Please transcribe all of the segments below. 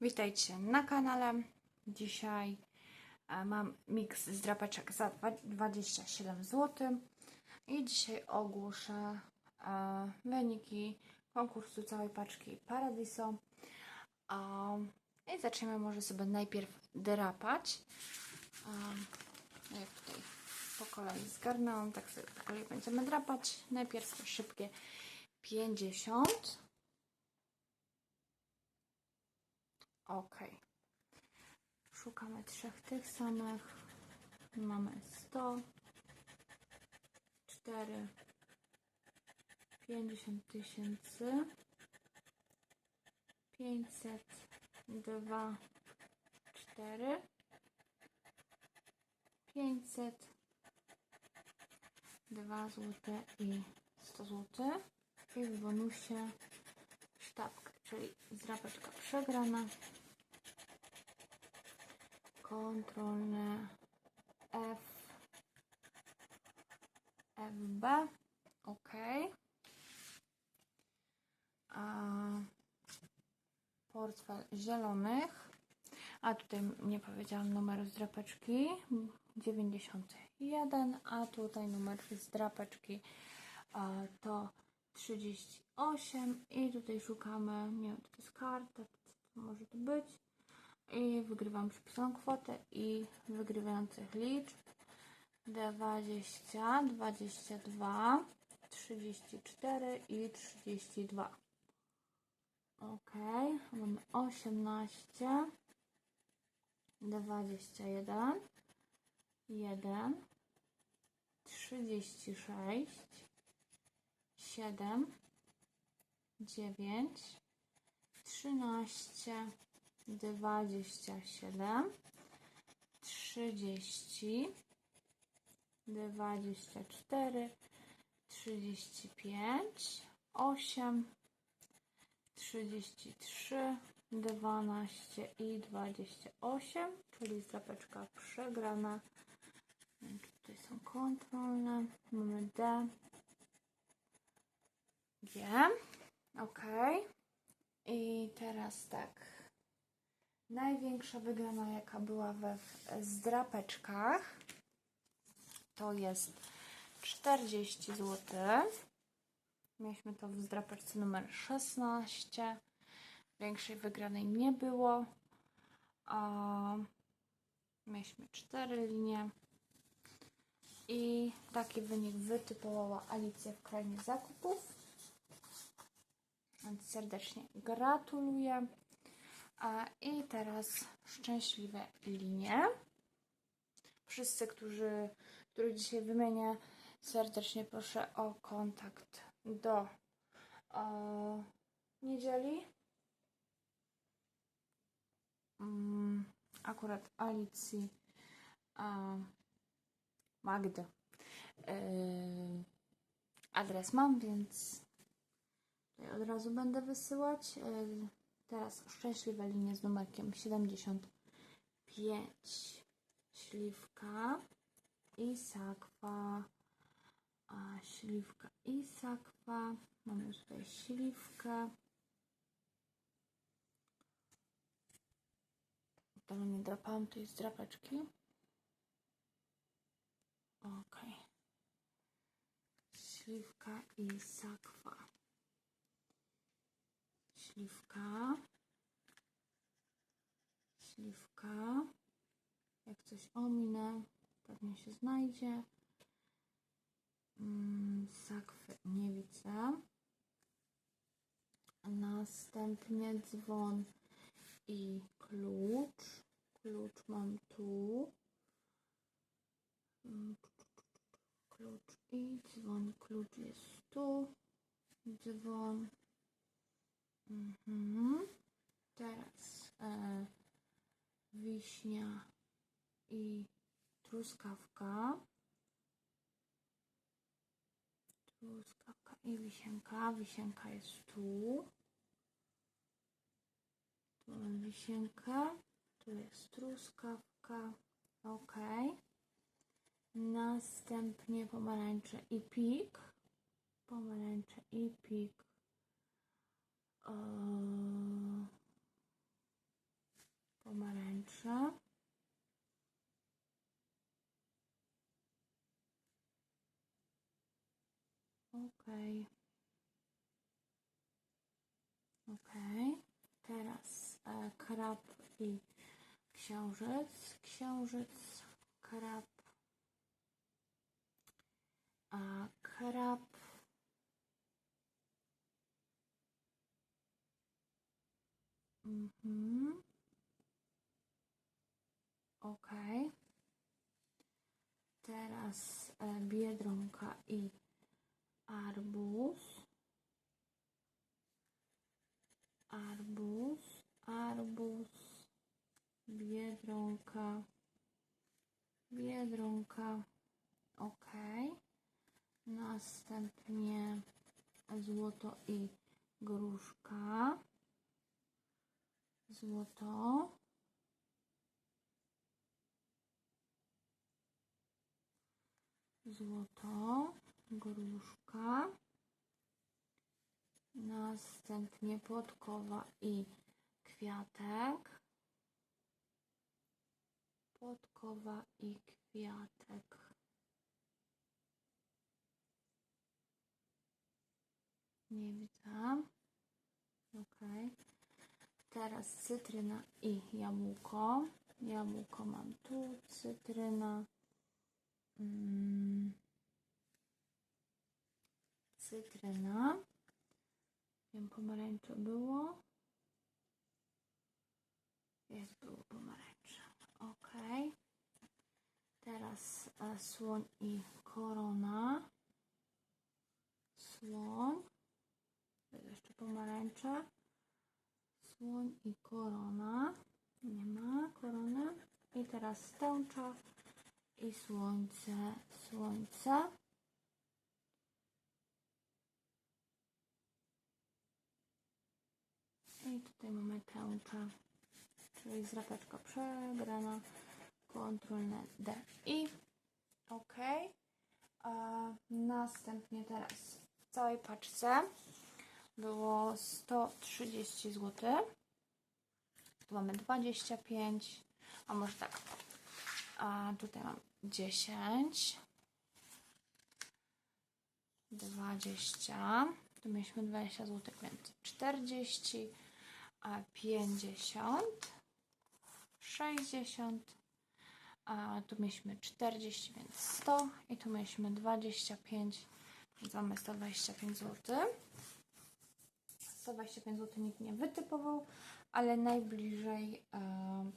Witajcie na kanale. Dzisiaj e, mam miks z drapeczek za dwa- 27 zł i dzisiaj ogłoszę e, wyniki konkursu całej paczki Paradiso. I zaczniemy może sobie najpierw drapać. Um, jak tutaj po kolei zgarnęłam, tak sobie po kolei będziemy drapać. Najpierw szybkie 50. Ok. Szukamy trzech tych samych. Mamy 100, 4, 50 tysięcy, 500, 2, 4, 500, 2 zł i 100 zł. I w bonusie sztabkę, czyli zdrapeczka przegrana kontrolne F FB ok a portfel zielonych. A tutaj nie powiedziałam numeru zdrapeczki 91 a tutaj numer zdrapeczki a, to 38 i tutaj szukamy nie wiem to jest karta co może to być i wygrywam przypisaną kwotę i wygrywających liczb 20, 22, 34 i 32. Ok, mamy 18, 21, 1, 36, 7, 9, 13, 27, 30, 24, 35, 8, 33, 12 i 28, czyli zapeczka przegrana. Tutaj są kontrolne. Mamy D, G. Ok. I teraz tak. Największa wygrana, jaka była we zdrapeczkach, to jest 40 zł. Mieliśmy to w zdrapeczce numer 16. Większej wygranej nie było. Mieliśmy 4 linie. I taki wynik wytypowała Alicja w krainie zakupów. Więc serdecznie gratuluję. A, I teraz szczęśliwe linie. Wszyscy, którzy, których dzisiaj wymienię, serdecznie proszę o kontakt do niedzieli. Mm, akurat Alicji a, Magdy. Yy, adres mam, więc od razu będę wysyłać. Yy, Teraz szczęśliwe linie z numerkiem 75. Śliwka i sakwa. A śliwka i sakwa. Mamy tutaj śliwkę. Tam nie drapałam tej zdrapeczki. Ok. Śliwka i sakwa śliwka, śliwka. Jak coś ominę, pewnie się znajdzie. Mm, sakwy nie widzę. Następnie dzwon i klucz. Klucz mam tu. Mm, Klucz i dzwon. Klucz jest tu. Dzwon. Mhm. Teraz e, wiśnia i truskawka. Truskawka i wisienka. Wisienka jest tu. Tu mam wisienkę. Tu jest truskawka. Ok. Następnie pomarańcze i pik. Pomarańcze i pik. Eee, pomarańcze. Okej. Okej. Teraz e, krab i księżyc. Księżyc, krab. A krab. Mhm. Okej. Teraz e, biedronka i arbuz. Arbuz, arbuz, biedronka, biedronka, ok. Następnie złoto i gruszka, złoto, złoto, gruszka. Następnie podkowa i kwiatek. Podkowa i kwiatek. Nie widzę. Ok. Teraz cytryna i jabłko. Jabłko mam tu, cytryna. Mm. Cytryna. Wiem, pomarańcze było. Jest, było pomarańcze. Ok. Teraz e, słoń i korona. Słoń. Jeszcze pomarańcze. Słoń i korona. Nie ma korony. I teraz tęcza i słońce. Słońce. I tutaj mamy tęczę, czyli zrapeczka przegrana, kontrolne D. I OK. A następnie teraz w całej paczce było 130 zł. Tu mamy 25, a może tak. A tutaj mam 10, 20. Tu mieliśmy 20 zł, więc 40 a 50, 60, a tu mieliśmy 40, więc 100 i tu mieliśmy 25, więc mamy 125 zł. 125 zł nikt nie wytypował, ale najbliżej e,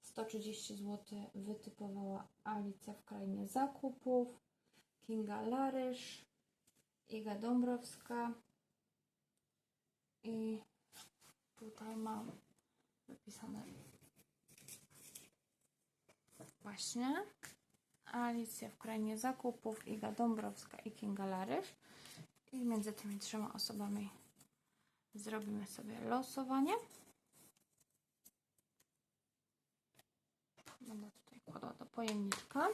130 zł wytypowała Alicja w krainie zakupów, Kinga Larysz, Iga Dąbrowska i tutaj mam wypisane właśnie Alicja w krainie zakupów, Iga Dąbrowska i Kinga Larysz. I między tymi trzema osobami zrobimy sobie losowanie. Będę tutaj kładła do pojemniczka.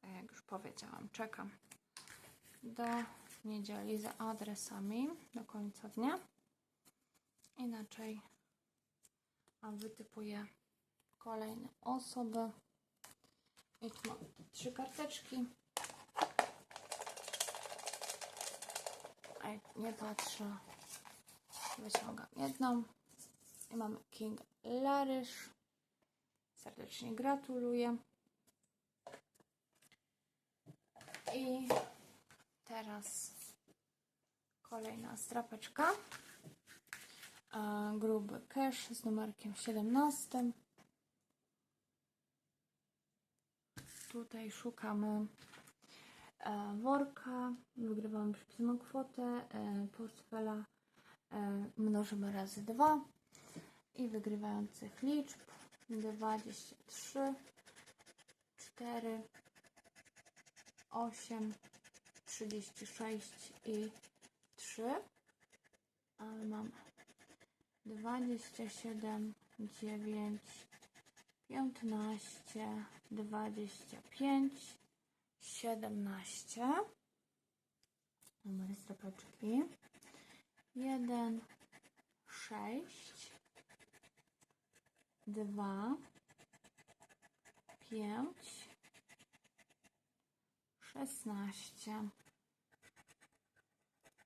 Tak jak już powiedziałam, czekam do niedzieli za adresami do końca dnia. Inaczej wytypuję kolejne osoby. I tu mam trzy karteczki. Jak nie patrzę, wyciągam jedną. I mamy King Larysz. Serdecznie gratuluję. I teraz kolejna strapeczka. Gruby cash z numerkiem 17. Tutaj szukamy e, worka, wygrywamy przypisaną kwotę, e, portfela e, mnożymy razy 2 i wygrywających liczb 23, 4, 8, 36 i 3, ale mamy 27, 9, 15, 25, 17. Numery stropeczki. 1, 6, 2, 5, 16,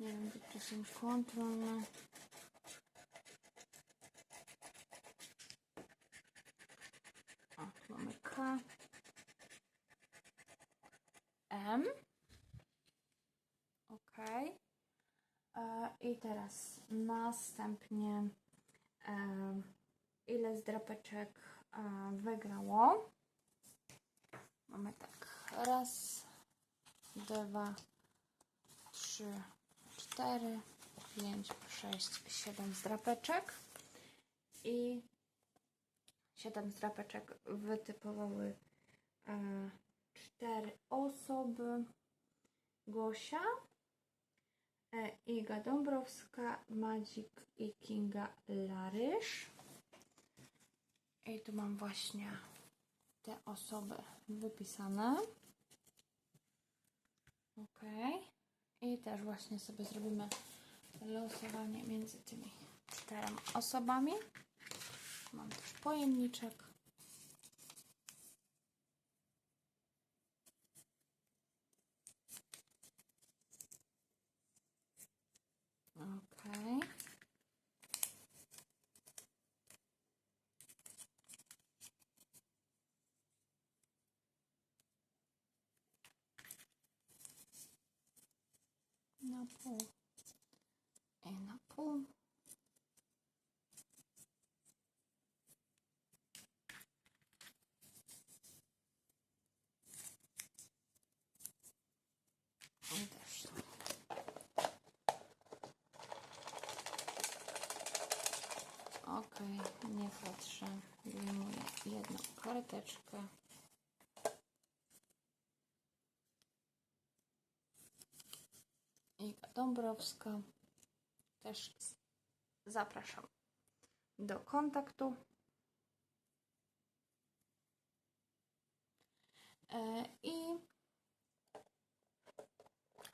Nie wiem, czy czasem kontrolne. O, tu mamy K. M. Ok. E, I teraz następnie e, ile zdrapeczek e, wygrało. Mamy tak. Raz, dwa, trzy, cztery, pięć, sześć, siedem zdrapeczek. I siedem zdrapeczek wytypowały e, cztery osoby. Gosia, e, Iga Dąbrowska, Madzik i Kinga Larysz. I tu mam właśnie te osoby wypisane. Ok. I też właśnie sobie zrobimy losowanie między tymi czterema osobami. Mam też pojemniczek. Ok. Na pół. I na pół. Nie patrzę. Wyjmuję jedną karteczkę. Iga Dąbrowska. Też zapraszam do kontaktu. E, I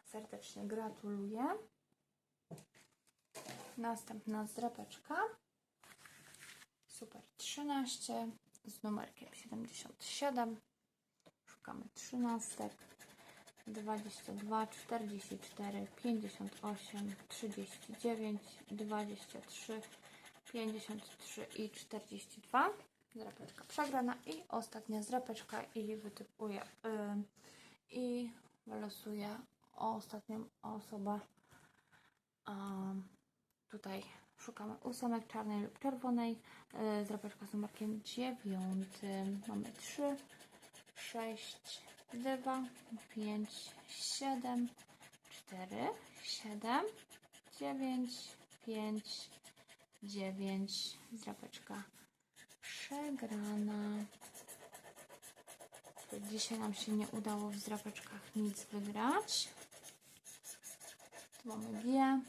serdecznie gratuluję. Następna zdrapeczka. Super 13 z numerkiem 77. Szukamy trzynastek. 22, 44, 58, 39, 23, 53 i 42. Zrapeczka przegrana i ostatnia zrapeczka i wytypuję ym, i wylosuję ostatnią osobę. Ym, tutaj szukamy ósemek czarnej lub czerwonej. Yy, zrapeczka z numerkiem 9. Mamy 3, 6, 2, 5, 7, 4, 7, 9, 5, 9. Zrapeczka przegrana. Dzisiaj nam się nie udało w zrapeczkach nic wygrać. Tu mamy G,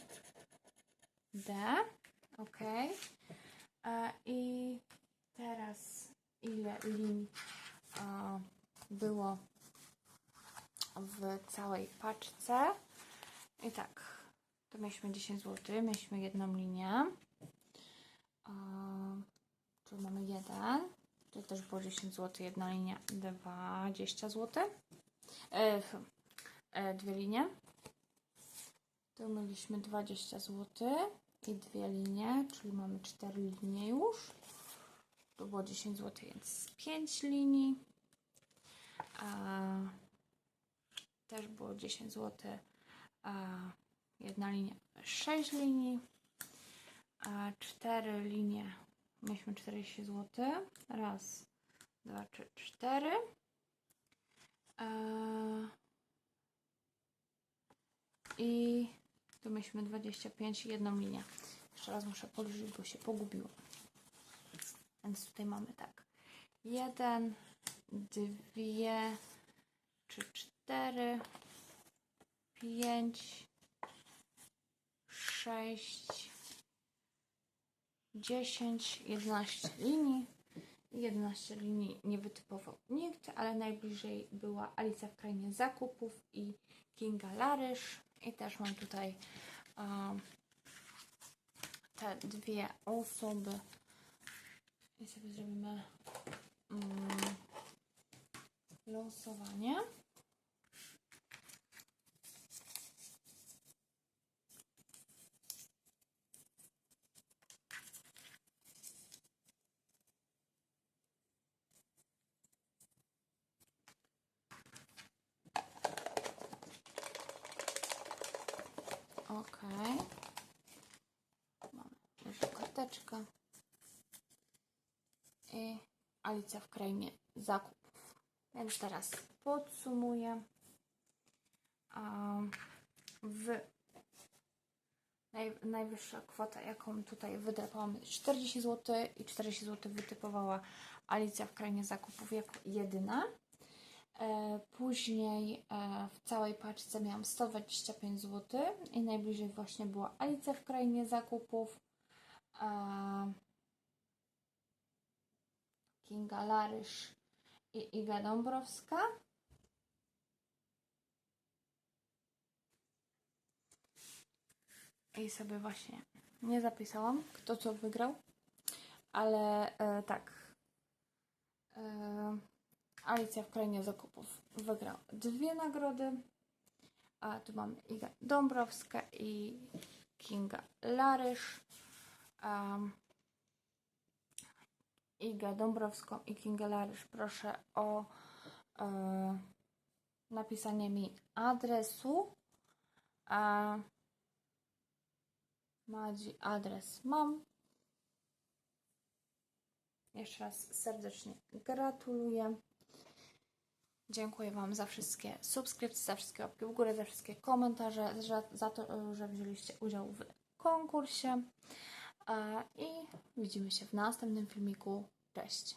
D, ok. E, I teraz ile linii e, było w całej paczce. I tak, tu mieliśmy 10 zł, mieliśmy jedną linię. E, tu mamy jeden. Tu też było 10 zł, jedna linia 20 zł. F- e, dwie linie. Tu mieliśmy 20 zł i dwie linie, czyli mamy 4 linie już. Tu było 10 zł, więc 5 linii. A też było 10 zł. Jedna linia, 6 linii. A 4 linie, mieliśmy 40 zł. Raz, dwa, trzy, cztery. I tu mieliśmy 25 i jedną linię. Jeszcze raz muszę policzyć, bo się pogubiło. Więc tutaj mamy tak. Jeden, dwie, trzy, cztery, pięć, sześć, dziesięć, jedenaście linii. 11 linii nie wytypował nikt, ale najbliżej była Alicja w Krainie Zakupów i Kinga Larysz. I też mam tutaj um, te dwie osoby. I sobie zrobimy um, losowanie. Ok. Mamy jeszcze karteczkę. I Alicja w krainie zakupów. Więc teraz podsumuję. Um, w naj, najwyższa kwota, jaką tutaj wydrapałam, 40 zł i 40 zł wytypowała Alicja w krainie zakupów jako jedyna. E, Później e, w całej paczce miałam 125 zł i najbliżej właśnie była Alicja w krainie zakupów. Kinga Larysz i Iga Dąbrowska. I sobie właśnie nie zapisałam, kto co wygrał, ale e, tak. E, Alicja w krainie zakupów wygrał dwie nagrody. A tu mamy Iga Dąbrowska i Kinga Larysz. Um, Igę Dąbrowską i Kingę Larysz proszę o e, napisanie mi adresu. A Madzi adres mam. Jeszcze raz serdecznie gratuluję. Dziękuję Wam za wszystkie subskrypcje, za wszystkie łapki w górę, za wszystkie komentarze, za, za to, że wzięliście udział w konkursie. I widzimy się w następnym filmiku. Cześć!